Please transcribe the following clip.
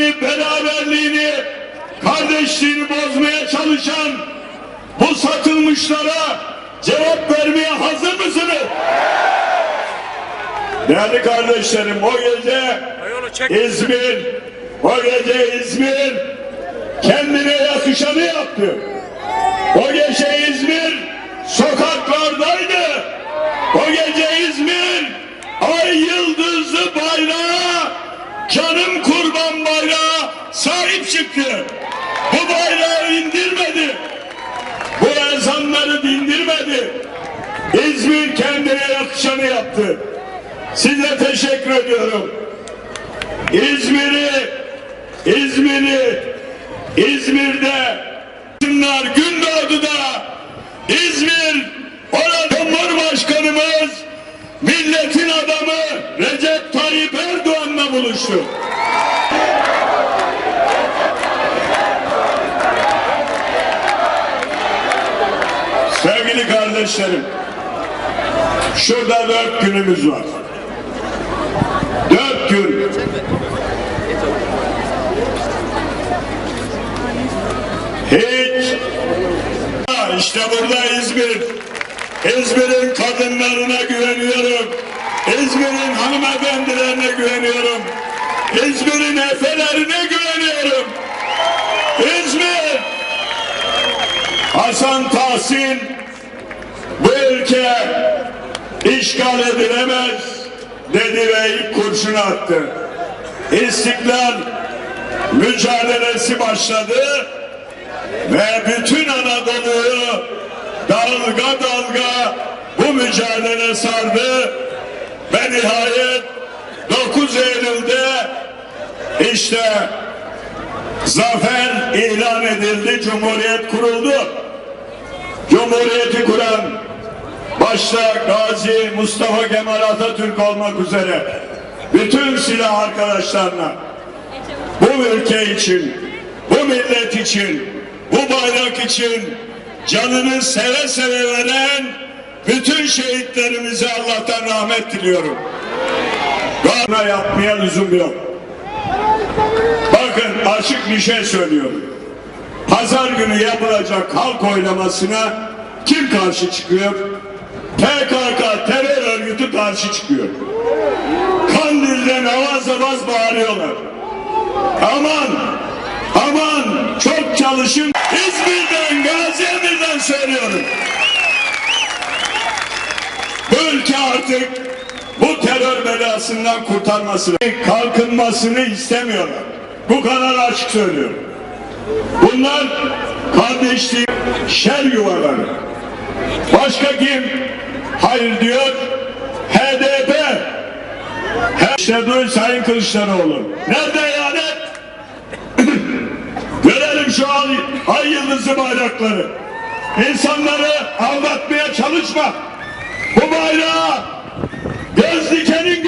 birliğini, beraberliğini, kardeşliğini bozmaya çalışan bu satılmışlara cevap vermeye hazır mısınız? Değerli kardeşlerim o gece İzmir, o gece İzmir kendine yakışanı yaptı. O gece İzmir sokaklardaydı. O gece İzmir ay yıldızlı bayrağa, canım kurban bayrağa sahip çıktı. Bu bayrağı indirmedi. Bu ezanları dindirmedi. İzmir kendine yakışanı yaptı. Size teşekkür ediyorum. İzmir'i, İzmir'i, İzmir'de Bunlar Gündoğdu'da İzmir orada Cumhurbaşkanımız milletin adamı Recep Tayyip Erdoğan'la buluştu. Sevgili kardeşlerim, şurada dört günümüz var. Dört gün. Hiç. İşte burada İzmir. İzmir'in kadınlarına güveniyorum. İzmir'in hanımefendilerine güveniyorum. İzmir'in efelerine güveniyorum. İzmir. Hasan Tahsin bu ülke işgal edilemez dedi ve ilk kurşunu attı. İstiklal mücadelesi başladı ve bütün Anadolu'yu dalga dalga bu mücadele sardı ve nihayet 9 Eylül'de işte zafer ilan edildi, Cumhuriyet kuruldu. Cumhuriyeti kuran başta Gazi Mustafa Kemal Atatürk olmak üzere bütün silah arkadaşlarına bu ülke için, bu millet için, bu bayrak için canını seve seve veren bütün şehitlerimize Allah'tan rahmet diliyorum. Bana yapmaya lüzum yok. Bakın açık bir şey söylüyorum. Pazar günü yapılacak halk oylamasına kim karşı çıkıyor? PKK terör örgütü karşı çıkıyor. Kandil'den avaz avaz bağırıyorlar. Aman, aman çok çalışın. İzmir'den, Gaziantep'ten söylüyorum. Bu ülke artık bu terör belasından kurtarmasını, kalkınmasını istemiyorlar. Bu kadar açık söylüyorum. Bunlar kardeşliğin şer yuvaları. Başka kim? Hayır diyor. HDP. İşte duy Sayın Kılıçdaroğlu. Nerede ihanet? Görelim şu an ay yıldızı bayrakları. İnsanları aldatmaya çalışma. Bu bayrağı göz dikenin